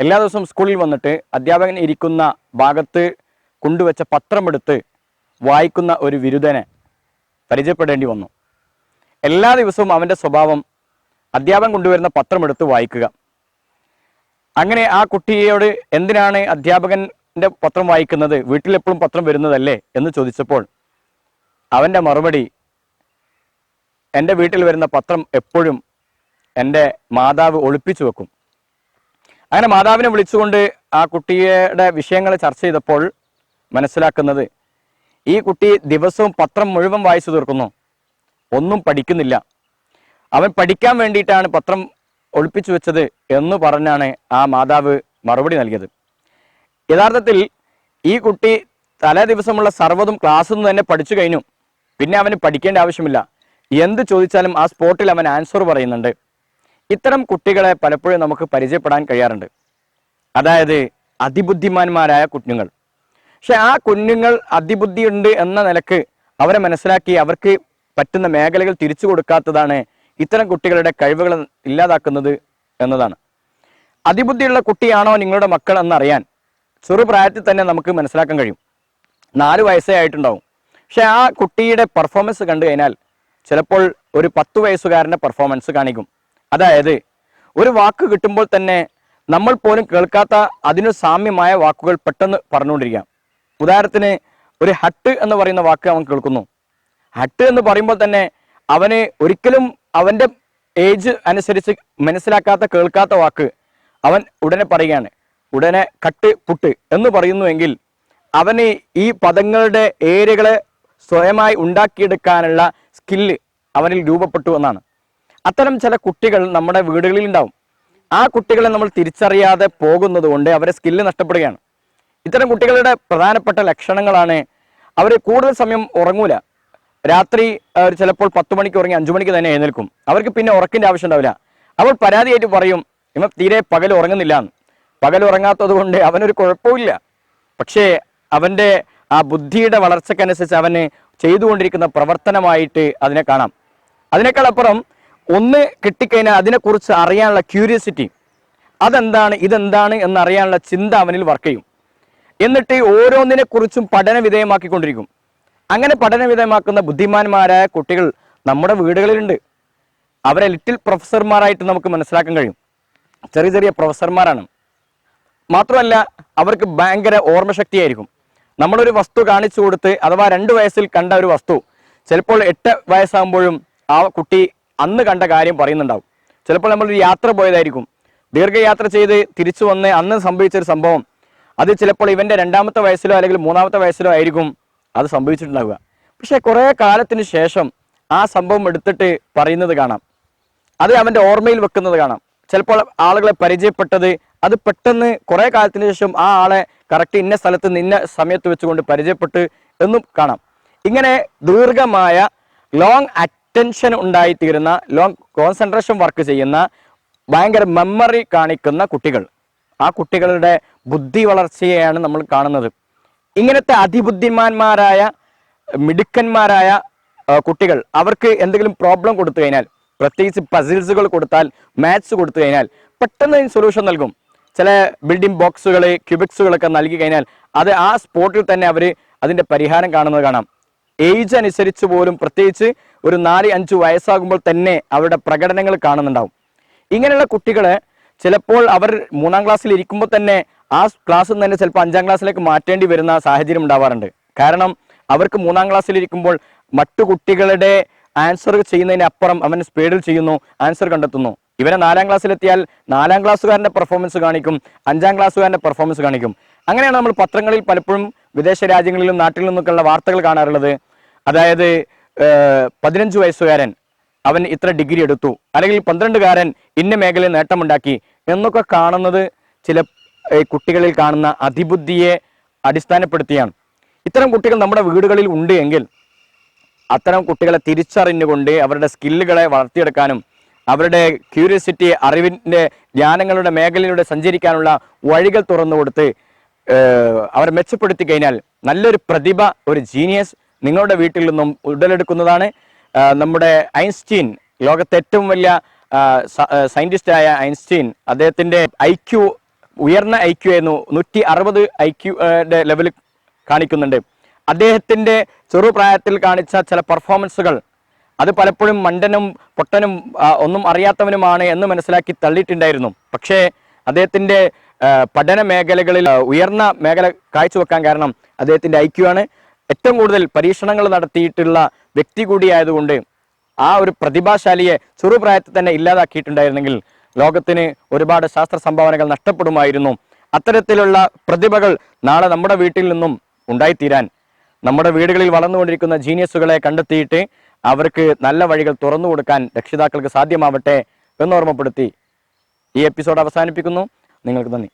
എല്ലാ ദിവസവും സ്കൂളിൽ വന്നിട്ട് അധ്യാപകൻ ഇരിക്കുന്ന ഭാഗത്ത് കൊണ്ടുവച്ച പത്രമെടുത്ത് വായിക്കുന്ന ഒരു വിരുദ്ധനെ പരിചയപ്പെടേണ്ടി വന്നു. എല്ലാ ദിവസവും അവന്റെ സ്വഭാവം അധ്യാപകൻ കൊണ്ടുവരുന്ന പത്രമെടുത്ത് വായിക്കുക. അങ്ങനെ ആ കുട്ടിയോട് എന്തിനാണ് അധ്യാപകന്റെ പത്രം വായിക്കുന്നത്? വീട്ടിലെപ്പോഴും പത്രം വരുന്നതല്ലേ? എന്ന് ചോദിച്ചപ്പോൾ അവന്റെ മറുപടി എന്റെ വീട്ടിൽ വരുന്ന പത്രം എപ്പോഴും എന്റെ മാതാവ് ഒളിപ്പിച്ചു വെക്കും. അങ്ങനെ മാതാവിനെ വിളിച്ചുകൊണ്ട് ആ കുട്ടിയുടെ വിഷയങ്ങൾ ചർച്ച ചെയ്തപ്പോൾ മനസ്സിലാക്കുന്നത് ഈ കുട്ടി ദിവസവും പത്രം മുഴുവൻ വായിച്ചു തീർക്കുന്നു. ഒന്നും പഠിക്കുന്നില്ല. അവൻ പഠിക്കാൻ വേണ്ടിയിട്ടാണ് പത്രം ഒളിപ്പിച്ചു വെച്ചത് എന്ന് പറഞ്ഞാണ് ആ മാതാവ് മറുപടി നൽകിയത്. യഥാർത്ഥത്തിൽ ഈ കുട്ടി തലേ ദിവസമുള്ള സർവതും ക്ലാസ്സിൽ നിന്ന് തന്നെ പഠിച്ചു കഴിഞ്ഞു. പിന്നെ അവന് പഠിക്കേണ്ട ആവശ്യമില്ല. എന്ത് ചോദിച്ചാലും ആ സ്പോട്ടിൽ അവൻ ആൻസർ പറയുന്നുണ്ട്. ഇത്തരം കുട്ടികളെ പലപ്പോഴും നമുക്ക് പരിചയപ്പെടാൻ കഴിയാറുണ്ട്. അതായത് അതിബുദ്ധിമാന്മാരായ കുഞ്ഞുങ്ങൾ. പക്ഷെ ആ കുഞ്ഞുങ്ങൾ അതിബുദ്ധിയുണ്ട് എന്ന നിലയ്ക്ക് അവരെ മനസ്സിലാക്കി അവർക്ക് പറ്റുന്ന മേഖലകൾ തിരിച്ചു കൊടുക്കാത്തതാണ് ഇത്തരം കുട്ടികളുടെ കഴിവുകൾ ഇല്ലാതാക്കുന്നത് എന്നതാണ്. അതിബുദ്ധിയുള്ള കുട്ടിയാണോ നിങ്ങളുടെ മക്കൾ എന്നറിയാൻ ചെറുപ്രായത്തിൽ തന്നെ നമുക്ക് മനസ്സിലാക്കാൻ കഴിയും. നാല് വയസ്സേ ആയിട്ടുണ്ടാവും. പക്ഷെ ആ കുട്ടിയുടെ പെർഫോമൻസ് കണ്ടു കഴിഞ്ഞാൽ ചിലപ്പോൾ ഒരു പത്ത് വയസ്സുകാരന്റെ പെർഫോമൻസ് കാണിക്കും. അതായത് ഒരു വാക്ക് കിട്ടുമ്പോൾ തന്നെ നമ്മൾ പോലും കേൾക്കാത്ത അതിനു സാമ്യമായ വാക്കുകൾ പെട്ടെന്ന് പറഞ്ഞുകൊണ്ടിരിക്കാം. ഉദാഹരണത്തിന് ഒരു ഹട്ട് എന്ന് പറയുന്ന വാക്ക് അവൻ കേൾക്കുന്നു. ഹട്ട് എന്ന് പറയുമ്പോൾ തന്നെ അവന് ഒരിക്കലും അവന്റെ ഏജ് അനുസരിച്ച് മനസ്സിലാക്കാത്ത കേൾക്കാത്ത വാക്ക് അവൻ ഉടനെ പറയുകയാണ്. ഉടനെ കട്ട് പുട്ട് എന്ന് പറയുന്നുവെങ്കിൽ അവന് ഈ പദങ്ങളുടെ ഏരിയകളെ സ്വയമായി ഉണ്ടാക്കിയെടുക്കാനുള്ള സ്കില്ല് അവനിൽ രൂപപ്പെട്ടു എന്നാണ്. അത്തരം ചില കുട്ടികൾ നമ്മുടെ വീടുകളിൽ ഉണ്ടാവും ആ കുട്ടികളെ നമ്മൾ തിരിച്ചറിയാതെ പോകുന്നത് കൊണ്ട് അവരെ സ്കില്ല് നഷ്ടപ്പെടുകയാണ്. ഇത്തരം കുട്ടികളുടെ പ്രധാനപ്പെട്ട ലക്ഷണങ്ങളാണ് അവർ കൂടുതൽ സമയം ഉറങ്ങൂല. രാത്രി അവർ ചിലപ്പോൾ പത്ത് മണിക്ക് ഉറങ്ങി അഞ്ചു മണിക്ക് തന്നെ എഴുന്നേൽക്കും. അവർക്ക് പിന്നെ ഉറക്കിന്റെ ആവശ്യം ഉണ്ടാവില്ല. അവൾ പരാതിയായിട്ട് പറയും ഇവൻ തീരെ പകൽ ഉറങ്ങുന്നില്ല പകൽ ഉറങ്ങാത്തത് കൊണ്ട് അവനൊരു കുഴപ്പമില്ല പക്ഷേ അവന്റെ ആ ബുദ്ധിയുടെ വളർച്ചക്കനുസരിച്ച് അവന് ചെയ്തുകൊണ്ടിരിക്കുന്ന പ്രവർത്തനമായിട്ട് അതിനെ കാണാം. അതിനേക്കാൾ അപ്പുറം ഒന്ന് കിട്ടിക്കഴിഞ്ഞാൽ അതിനെക്കുറിച്ച് അറിയാനുള്ള ക്യൂരിയോസിറ്റി അതെന്താണ്? ഇതെന്താണ്? എന്നറിയാനുള്ള ചിന്ത അവനിൽ വർക്ക് ചെയ്യും. എന്നിട്ട് ഓരോന്നിനെക്കുറിച്ചും പഠന വിധേയമാക്കിക്കൊണ്ടിരിക്കും. അങ്ങനെ പഠന വിധേയമാക്കുന്ന ബുദ്ധിമാന്മാരായ കുട്ടികൾ നമ്മുടെ വീടുകളിലുണ്ട്. അവരെ ലിറ്റിൽ പ്രൊഫസർമാരായിട്ട് നമുക്ക് മനസ്സിലാക്കാൻ കഴിയും. ചെറിയ ചെറിയ പ്രൊഫസർമാരാണ് മാത്രമല്ല അവർക്ക് ഭയങ്കര ഓർമ്മശക്തിയായിരിക്കും. നമ്മളൊരു വസ്തു കാണിച്ചു കൊടുത്ത് അഥവാ രണ്ട് വയസ്സിൽ കണ്ട ഒരു വസ്തു ചിലപ്പോൾ എട്ട് വയസ്സാകുമ്പോഴും ആ കുട്ടി അന്ന് കണ്ട കാര്യം പറയുന്നുണ്ടാവും. ചിലപ്പോൾ നമ്മളൊരു യാത്ര പോയതായിരിക്കും. ദീർഘയാത്ര ചെയ്ത് തിരിച്ചു വന്ന് അന്ന് സംഭവിച്ചൊരു സംഭവം. അത് ചിലപ്പോൾ ഇവന്റെ രണ്ടാമത്തെ വയസ്സിലോ അല്ലെങ്കിൽ മൂന്നാമത്തെ വയസ്സിലോ ആയിരിക്കും അത് സംഭവിച്ചിട്ടുണ്ടാവുക. പക്ഷേ കുറേ കാലത്തിന് ശേഷം ആ സംഭവം എടുത്തിട്ട് പറയുന്നത് കാണാം. അത് അവന്റെ ഓർമ്മയിൽ വെക്കുന്നത് കാണാം. ചിലപ്പോൾ ആളുകളെ പരിചയപ്പെട്ടത് അത് പെട്ടെന്ന് കുറേ കാലത്തിന് ശേഷം ആ ആളെ കറക്റ്റ് ഇന്ന സ്ഥലത്ത് നിന്ന് ഇന്ന സമയത്ത് വെച്ചുകൊണ്ട് പരിചയപ്പെട്ട് എന്നും കാണാം. ഇങ്ങനെ ദീർഘമായ ലോങ് അറ്റൻഷൻ ഉണ്ടായിത്തീരുന്ന ലോങ് കോൺസെൻട്രേഷൻ വർക്ക് ചെയ്യുന്ന ഭയങ്കര മെമ്മറി കാണിക്കുന്ന കുട്ടികൾ. ആ കുട്ടികളുടെ ബുദ്ധി വളർച്ചയെയാണ് നമ്മൾ കാണുന്നത്. ഇങ്ങനത്തെ അതിബുദ്ധിമാന്മാരായ മിടുക്കന്മാരായ കുട്ടികൾ അവർക്ക് എന്തെങ്കിലും പ്രോബ്ലം കൊടുത്തു കഴിഞ്ഞാൽ പ്രത്യേകിച്ച് പസിൽസുകൾ കൊടുത്താൽ മാത്സ് കൊടുത്തു കഴിഞ്ഞാൽ പെട്ടെന്ന് സൊല്യൂഷൻ നൽകും. ചില ബിൽഡിംഗ് ബോക്സുകൾ ക്യൂബിക്സുകളൊക്കെ നൽകി കഴിഞ്ഞാൽ അത് ആ സ്പോട്ടിൽ തന്നെ അവർ അതിന്റെ പരിഹാരം കാണുന്നത് കാണാം. ഏജ് അനുസരിച്ച് പോലും പ്രത്യേകിച്ച് ഒരു നാല് അഞ്ച് വയസ്സാകുമ്പോൾ തന്നെ അവരുടെ പ്രകടനങ്ങൾ കാണുന്നുണ്ടാവും. ഇങ്ങനെയുള്ള കുട്ടികളെ ചിലപ്പോൾ അവർ മൂന്നാം ക്ലാസ്സിൽ ഇരിക്കുമ്പോൾ തന്നെ ആ ക്ലാസ്സിൽ നിന്ന് തന്നെ ചിലപ്പോൾ അഞ്ചാം ക്ലാസ്സിലേക്ക് മാറ്റേണ്ടി വരുന്ന സാഹചര്യം ഉണ്ടാവാറുണ്ട്. കാരണം അവർക്ക് മൂന്നാം ക്ലാസ്സിൽ ഇരിക്കുമ്പോൾ മറ്റു കുട്ടികളുടെ ആൻസർ ചെയ്യുന്നതിന് അപ്പുറം അവൻ സ്പീഡിൽ ചെയ്യുന്നു ആൻസർ കണ്ടെത്തുന്നു. ഇവനെ നാലാം ക്ലാസ്സിലെത്തിയാൽ നാലാം ക്ലാസ്സുകാരന്റെ പെർഫോമൻസ് കാണിക്കും അഞ്ചാം ക്ലാസ്സുകാരന്റെ പെർഫോമൻസ് കാണിക്കും. അങ്ങനെയാണ് നമ്മൾ പത്രങ്ങളിൽ പലപ്പോഴും വിദേശ രാജ്യങ്ങളിലും നാട്ടിൽ നിന്നൊക്കെയുള്ള വാർത്തകൾ കാണാറുള്ളത്. അതായത് പതിനഞ്ച് വയസ്സുകാരൻ അവൻ ഇത്ര ഡിഗ്രി എടുത്തു. അല്ലെങ്കിൽ പന്ത്രണ്ടുകാരൻ ഇന്ന മേഖലയിൽ നേട്ടമുണ്ടാക്കി എന്നൊക്കെ കാണുന്നത് ചില കുട്ടികളിൽ കാണുന്ന അതിബുദ്ധിയെ അടിസ്ഥാനപ്പെടുത്തിയാണ്. ഇത്തരം കുട്ടികൾ നമ്മുടെ വീടുകളിൽ ഉണ്ട് എങ്കിൽ അത്തരം കുട്ടികളെ തിരിച്ചറിഞ്ഞുകൊണ്ട് അവരുടെ സ്കില്ലുകളെ വളർത്തിയെടുക്കാനും അവരുടെ ക്യൂരിയോസിറ്റി അറിവിന്റെ ജ്ഞാനങ്ങളുടെ മേഖലയിലൂടെ സഞ്ചരിക്കാനുള്ള വഴികൾ തുറന്നു കൊടുത്ത് അവർ മെച്ചപ്പെടുത്തി കഴിഞ്ഞാൽ നല്ലൊരു പ്രതിഭ ഒരു ജീനിയസ് നിങ്ങളുടെ വീട്ടിൽ നിന്നും ഉടലെടുക്കുന്നതാണ് നമ്മുടെ ഐൻസ്റ്റീൻ ലോകത്തെ ഏറ്റവും വലിയ സയന്റിസ്റ്റായ ഐൻസ്റ്റീൻ. അദ്ദേഹത്തിന്റെ ഐ ക്യു ഉയർന്ന ഐ ക്യു ആയിരുന്നു നൂറ്റി അറുപത് ഐ ക്യു ലെവൽ കാണിക്കുന്നുണ്ട്. അദ്ദേഹത്തിന്റെ ചെറുപ്രായത്തിൽ കാണിച്ച ചില പെർഫോമൻസുകൾ അത് പലപ്പോഴും മണ്ടനും പൊട്ടനും ഒന്നും അറിയാത്തവനുമാണ് എന്ന് മനസ്സിലാക്കി തള്ളിയിട്ടുണ്ടായിരുന്നു. പക്ഷേ അദ്ദേഹത്തിന്റെ പഠന മേഖലകളിൽ ഉയർന്ന മേഖല കാഴ്ചവെക്കാൻ കാരണം അദ്ദേഹത്തിന്റെ ഐക്യു ആണ്. ഏറ്റവും കൂടുതൽ പരീക്ഷണങ്ങൾ നടത്തിയിട്ടുള്ള വ്യക്തി കൂടിയായതുകൊണ്ട് ആ ഒരു പ്രതിഭാശാലിയെ ചെറുപ്രായത്തിൽ തന്നെ ഇല്ലാതാക്കിയിട്ടുണ്ടായിരുന്നെങ്കിൽ ലോകത്തിന് ഒരുപാട് ശാസ്ത്ര സംഭാവനകൾ നഷ്ടപ്പെടുമായിരുന്നു. അത്തരത്തിലുള്ള പ്രതിഭകൾ നാളെ നമ്മുടെ വീട്ടിൽ നിന്നും ഉണ്ടായിത്തീരാൻ നമ്മുടെ വീടുകളിൽ വളർന്നുകൊണ്ടിരിക്കുന്ന ജീനിയസുകളെ കണ്ടെത്തിയിട്ട് അവർക്ക് നല്ല വഴികൾ തുറന്നു കൊടുക്കാൻ രക്ഷിതാക്കൾക്ക് സാധ്യമാവട്ടെ എന്നോർമ്മപ്പെടുത്തി ഈ എപ്പിസോഡ് അവസാനിപ്പിക്കുന്നു. നിങ്ങൾക്ക് നന്ദി.